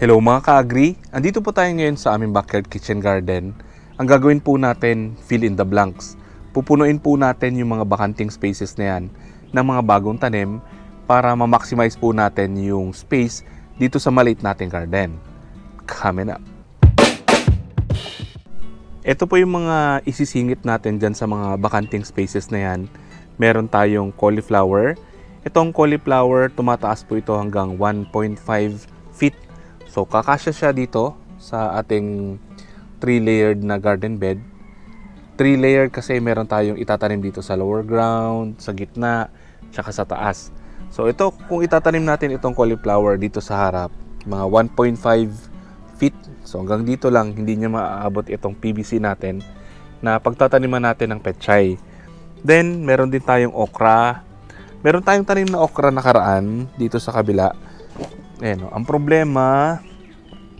Hello mga ka-agri, andito po tayo ngayon sa aming backyard kitchen garden. Ang gagawin po natin, fill in the blanks. Pupunuin po natin yung mga bakanting spaces na yan ng mga bagong tanim para ma-maximize po natin yung space dito sa maliit nating garden. Coming up. Ito po yung mga isisingit natin dyan sa mga bakanting spaces na yan. Meron tayong cauliflower. Itong cauliflower, tumataas po ito hanggang 1.5 feet. So, kakasya siya dito sa ating 3-layered na garden bed. 3-layered kasi meron tayong itatanim dito sa lower ground, sa gitna, tsaka sa taas. So, ito, kung itatanim natin itong cauliflower dito sa harap, mga 1.5 feet. So, hanggang dito lang, hindi niya maaabot itong PVC natin na pagtataniman natin ng petchay. Then, meron din tayong okra. Meron tayong tanim na okra nakaraan dito sa kabila. Ayan, oh. ang problema,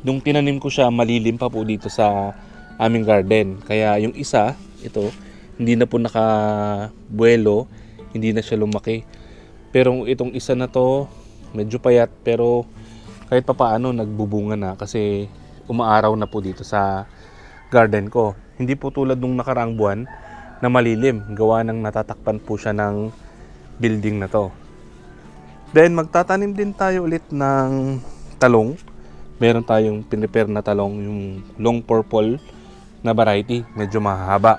nung tinanim ko siya, malilim pa po dito sa aming garden. Kaya yung isa, ito, hindi na po nakabuelo, hindi na siya lumaki. Pero itong isa na to, medyo payat, pero kahit pa paano nagbubunga na kasi umaaraw na po dito sa garden ko. Hindi po tulad nung nakaraang buwan na malilim, gawa ng natatakpan po siya ng building na to. Then magtatanim din tayo ulit ng talong. Meron tayong pinrepare na talong, yung long purple na variety, medyo mahaba.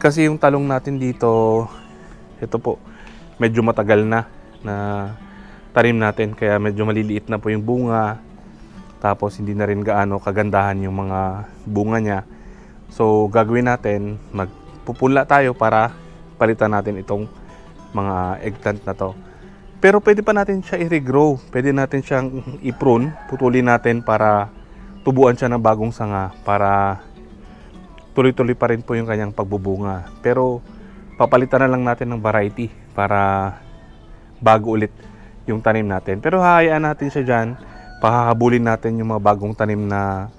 Kasi yung talong natin dito, ito po, medyo matagal na na tanim natin kaya medyo maliliit na po yung bunga. Tapos hindi na rin gaano kagandahan yung mga bunga niya. So gagawin natin, magpupula tayo para palitan natin itong mga eggplant na to. Pero pwede pa natin siya i-regrow. Pwede natin siyang i-prune. Putulin natin para tubuan siya ng bagong sanga para tuloy-tuloy pa rin po yung kanyang pagbubunga. Pero papalitan na lang natin ng variety para bago ulit yung tanim natin. Pero hahayaan natin siya dyan. Pahahabulin natin yung mga bagong tanim na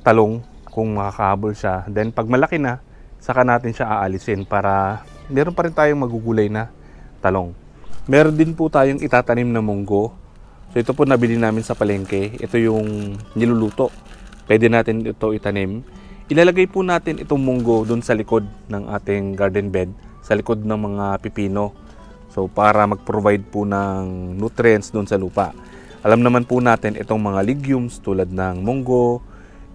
talong kung makakahabol siya. Then pag malaki na, saka natin siya aalisin para meron pa rin tayong magugulay na talong. Meron din po tayong itatanim na munggo. So ito po nabili namin sa palengke. Ito yung niluluto. Pwede natin ito itanim. Ilalagay po natin itong munggo doon sa likod ng ating garden bed, sa likod ng mga pipino. So para mag-provide po ng nutrients doon sa lupa. Alam naman po natin itong mga legumes tulad ng munggo,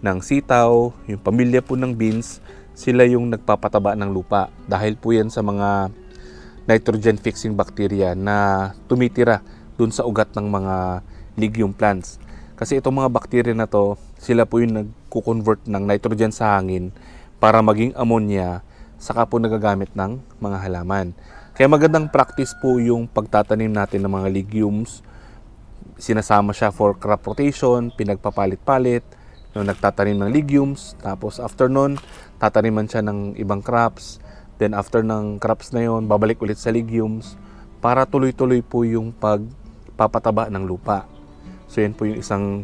ng sitaw, yung pamilya po ng beans, sila yung nagpapataba ng lupa dahil po yan sa mga nitrogen fixing bacteria na tumitira dun sa ugat ng mga legume plants. Kasi itong mga bacteria na to, sila po yung nagko-convert ng nitrogen sa hangin para maging ammonia saka po nagagamit ng mga halaman. Kaya magandang practice po yung pagtatanim natin ng mga legumes. Sinasama siya for crop rotation, pinagpapalit-palit, no, nagtatanim ng legumes, tapos after nun, tataniman siya ng ibang crops, Then after ng crops na yon, babalik ulit sa legumes para tuloy-tuloy po yung pagpapataba ng lupa. So yan po yung isang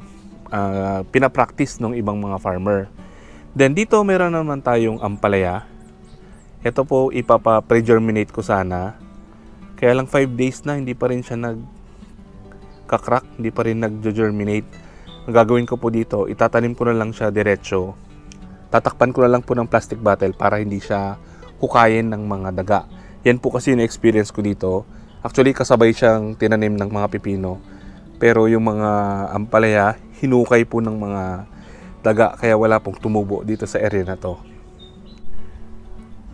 uh, pinapractice ng ibang mga farmer. Then dito meron naman tayong ampalaya. Ito po ipapa-pre-germinate ko sana. Kaya lang 5 days na hindi pa rin siya nag kakrack, hindi pa rin nag-germinate. Ang gagawin ko po dito, itatanim ko na lang siya diretso. Tatakpan ko na lang po ng plastic bottle para hindi siya hukayin ng mga daga. Yan po kasi yung experience ko dito. Actually, kasabay siyang tinanim ng mga pipino. Pero yung mga ampalaya, hinukay po ng mga daga kaya wala pong tumubo dito sa area na to.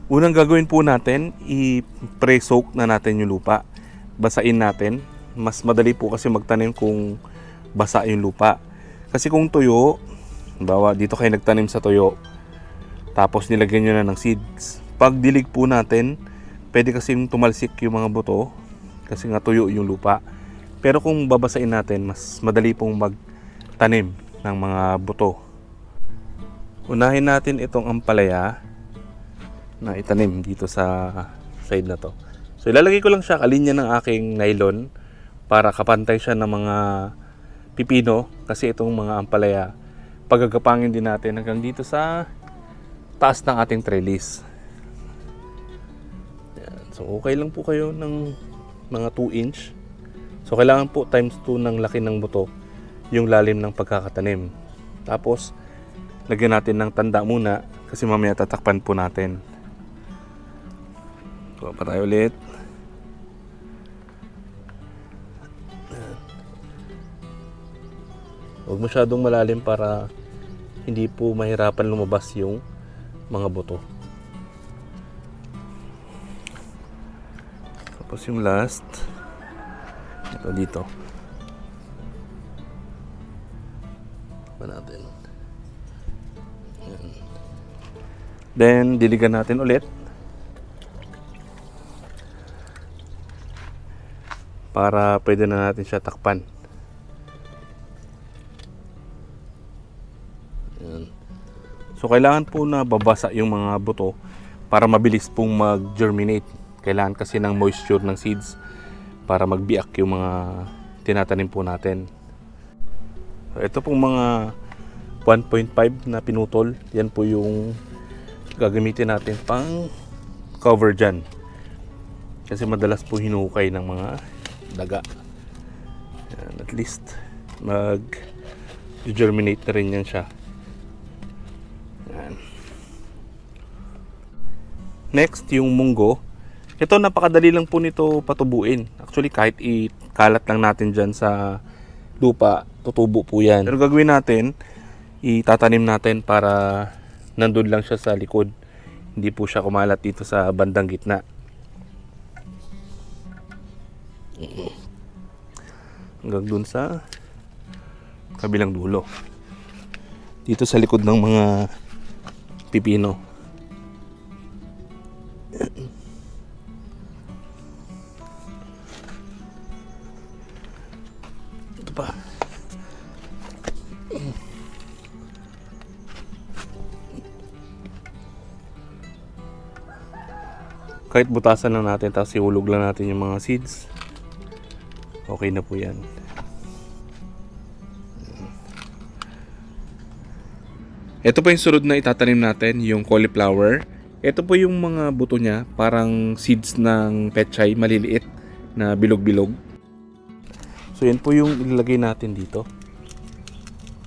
Unang gagawin po natin, i-pre-soak na natin yung lupa. Basain natin. Mas madali po kasi magtanim kung basa yung lupa. Kasi kung tuyo, bawa dito kayo nagtanim sa tuyo, tapos nilagyan nyo na ng seeds, pag dilig po natin, pwede kasi tumalsik yung mga buto kasi nga tuyo yung lupa. Pero kung babasain natin, mas madali pong magtanim ng mga buto. Unahin natin itong ampalaya na itanim dito sa side na to. So ilalagay ko lang siya kalinya ng aking nylon para kapantay siya ng mga pipino kasi itong mga ampalaya pagagapangin din natin hanggang dito sa taas ng ating trellis. So okay lang po kayo ng mga 2 inch. So kailangan po times 2 ng laki ng buto yung lalim ng pagkakatanim. Tapos, lagyan natin ng tanda muna kasi mamaya tatakpan po natin. Kuha pa tayo ulit. Huwag masyadong malalim para hindi po mahirapan lumabas yung mga buto. Tapos yung last, ito dito. Pa natin. Then, diligan natin ulit. Para pwede na natin siya takpan. Yan. So, kailangan po na babasa yung mga buto para mabilis pong mag-germinate. Kailangan kasi ng moisture ng seeds para magbiak yung mga tinatanim po natin. Ito pong mga 1.5 na pinutol, yan po yung gagamitin natin pang cover dyan. Kasi madalas po hinukay ng mga daga. Yan, at least mag germinate na rin yan siya. Yan. Next, yung munggo. Ito, napakadali lang po nito patubuin. Actually, kahit ikalat lang natin dyan sa lupa, tutubo po yan. Pero gagawin natin, itatanim natin para nandun lang siya sa likod. Hindi po siya kumalat dito sa bandang gitna. Hanggang dun sa kabilang dulo. Dito sa likod ng mga pipino. Pa. Kahit butasan lang natin tapos ihulog lang natin yung mga seeds. Okay na po yan. Ito po yung sunod na itatanim natin, yung cauliflower. Ito po yung mga buto niya, parang seeds ng pechay, maliliit na bilog-bilog. So yan po yung ilalagay natin dito.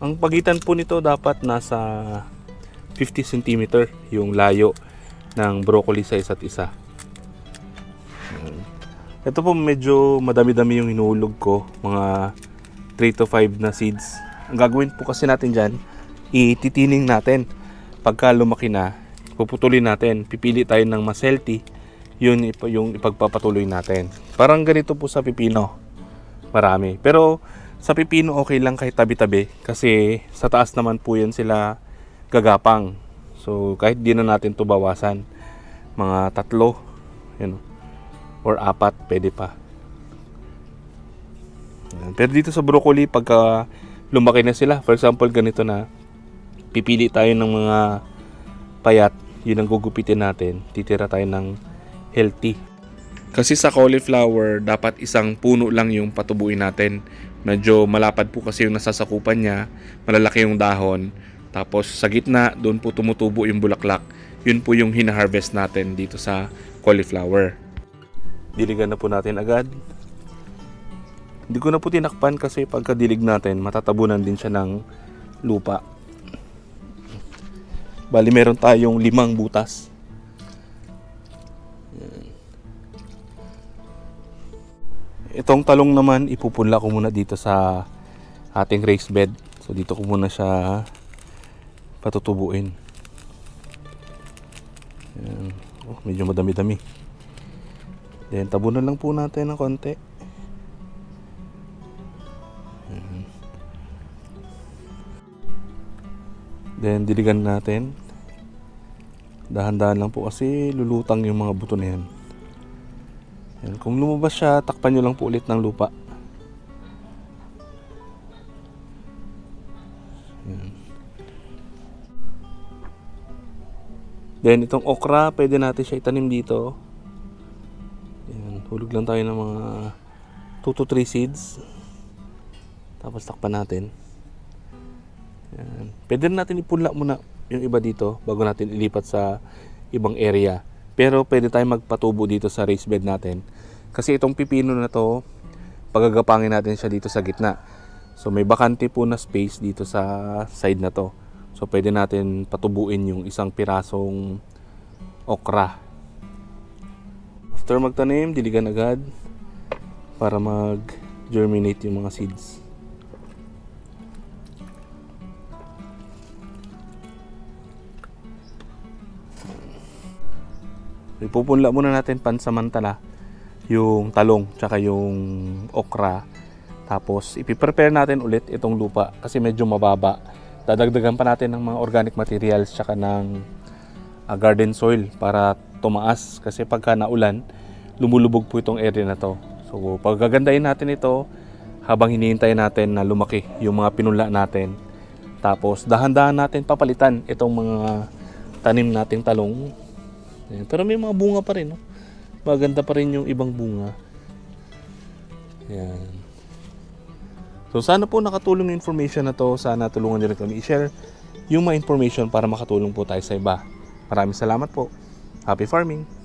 Ang pagitan po nito dapat nasa 50 cm yung layo ng broccoli sa isa't isa. Ito po medyo madami-dami yung hinuhulog ko, mga 3 to 5 na seeds. Ang gagawin po kasi natin dyan, ititining natin. Pagka lumaki na, puputulin natin. Pipili tayo ng mas healthy, yun yung ipagpapatuloy natin. Parang ganito po sa pipino. Marami. Pero sa pipino okay lang kahit tabi-tabi kasi sa taas naman po yan sila gagapang. So kahit di na natin to bawasan, mga tatlo, yun, or apat, pwede pa. Pero dito sa broccoli, pagka lumaki na sila, for example, ganito na, pipili tayo ng mga payat, yun ang gugupitin natin, titira tayo ng healthy. Kasi sa cauliflower, dapat isang puno lang yung patubuin natin. Medyo malapad po kasi yung nasasakupan niya, malalaki yung dahon. Tapos sa gitna, doon po tumutubo yung bulaklak. Yun po yung hina-harvest natin dito sa cauliflower. Diligan na po natin agad. Hindi ko na po tinakpan kasi pagkadilig natin, matatabunan din siya ng lupa. Bali meron tayong limang butas. Itong talong naman, ipupunla ko muna dito sa ating raised bed. So dito ko muna siya patutubuin. Yan. Oh, medyo madami-dami. Then tabunan lang po natin ng konti. Yan. Then diligan natin. Dahan-dahan lang po kasi lulutang yung mga buto na yan. Yan. Kung lumabas siya, takpan nyo lang po ulit ng lupa. Yan. Then itong okra, pwede natin siya itanim dito. Yan. Hulog lang tayo ng mga 2 to 3 seeds. Tapos takpan natin. Yan. Pwede natin ipunla muna yung iba dito bago natin ilipat sa ibang area. Pero pwede tayong magpatubo dito sa raised bed natin. Kasi itong pipino na to, pagagapangin natin siya dito sa gitna. So may bakante po na space dito sa side na to. So pwede natin patubuin yung isang pirasong okra. After magtanim, diligan agad para mag-germinate yung mga seeds. Ipupunla muna natin pansamantala yung talong tsaka yung okra. Tapos ipiprepare natin ulit itong lupa kasi medyo mababa. Dadagdagan pa natin ng mga organic materials tsaka ng ah, garden soil para tumaas kasi pagka naulan, lumulubog po itong area na to. So paggagandahin natin ito habang hinihintay natin na lumaki yung mga pinula natin. Tapos dahan-dahan natin papalitan itong mga tanim nating talong. Ayan. Pero may mga bunga pa rin. No? Maganda pa rin yung ibang bunga. Ayan. So sana po nakatulong yung information na to. Sana tulungan niyo rin kami i-share yung mga information para makatulong po tayo sa iba. Maraming salamat po. Happy farming!